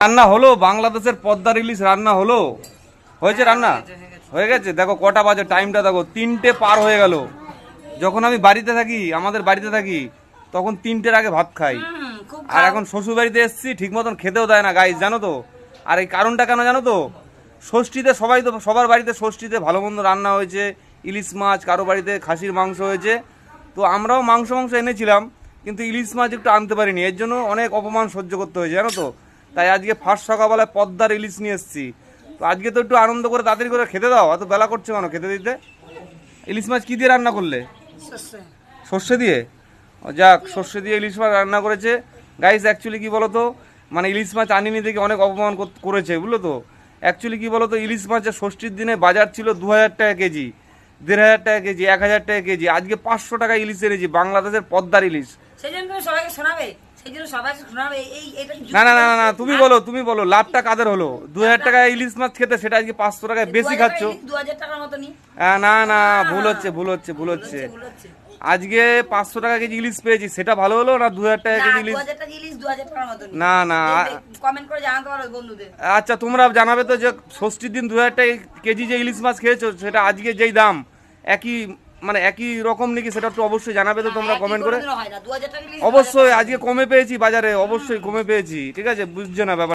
রান্না হলো বাংলাদেশের পদ্মা ইলিশ রান্না হলো। হয়েছে রান্না? হয়ে গেছে। দেখো কটা বাজে টাইমটা দেখো তিনটে পার হয়ে গেল। যখন আমি বাড়িতে থাকি আমাদের বাড়িতে থাকি তখন তিনটের আগে ভাত খাই। আর এখন শ্বশুর বাড়িতে এসেছি ঠিক মতন খেতেও দেয় না গাইজ জানো তো? আর এই কারণটা কেন জানো তো? ষষ্ঠীতে সবাই তো সবার বাড়িতে ষষ্ঠীতে ভালো মন্দ রান্না হয়েছে ইলিশ মাছ কারও বাড়িতে খাসির মাংস হয়েছে। তো আমরাও মাংস মাংস এনেছিলাম কিন্তু ইলিশ মাছ একটু আনতে পারিনি। এর জন্য অনেক অপমান সহ্য করতে হয়েছে জানো তো? তাই আজকে ফার্স্ট সকালবেলায় পদ্মার ইলিশ নিয়ে এসেছি। তো আজকে তো একটু আনন্দ করে তাড়াতাড়ি করে খেতে দাও। এত বেলা করছে কেন খেতে দিতে? ইলিশ মাছ কি দিয়ে রান্না করলে? সর্ষে। দিয়ে? যাক সর্ষে দিয়ে ইলিশ মাছ রান্না করেছে। গাইস অ্যাকচুয়ালি কি বলতো? মানে ইলিশ মাছ আনিনি দেখে অনেক অপমান করেছে বুঝলো তো? অ্যাকচুয়ালি কি বলতো? ইলিশ মাছের ষষ্ঠীর দিনে বাজার ছিল দু হাজার টাকা কেজি দেড় হাজার টাকা কেজি এক হাজার টাকা কেজি। আজকে পাঁচশো টাকা ইলিশ এনেছি বাংলাদেশের পদ্মার ইলিশ। সেই জন্য সবাইকে শোনাবে? না না না না, তুমি বলো তুমি বলো লাভটা কাদের হলো? দু হাজার টাকা ইলিশ মাছ খেতে সেটা আজকে পাঁচশো টাকায় বেশি খাচ্ছ? নি না ভুল হচ্ছে ভুল হচ্ছে ভুল হচ্ছে। আজকে পাঁচশো টাকা কেজি ইলিশ পেয়েছি সেটা ভালো হলো না দু হাজার টাকা কেজি ইলিশ? না না আচ্ছা তোমরা জানাবে তো যে ষষ্ঠীর দিন দু হাজার টাকা কেজি যে ইলিশ মাছ খেয়েছো সেটা আজকে যেই দাম একই মানে একই রকম নাকি সেটা একটু অবশ্যই জানাবে তো তোমরা কমেন্ট করে। অবশ্যই আজকে কমে পেয়েছি বাজারে অবশ্যই কমে পেয়েছি ঠিক আছে? বুঝছ না ব্যাপার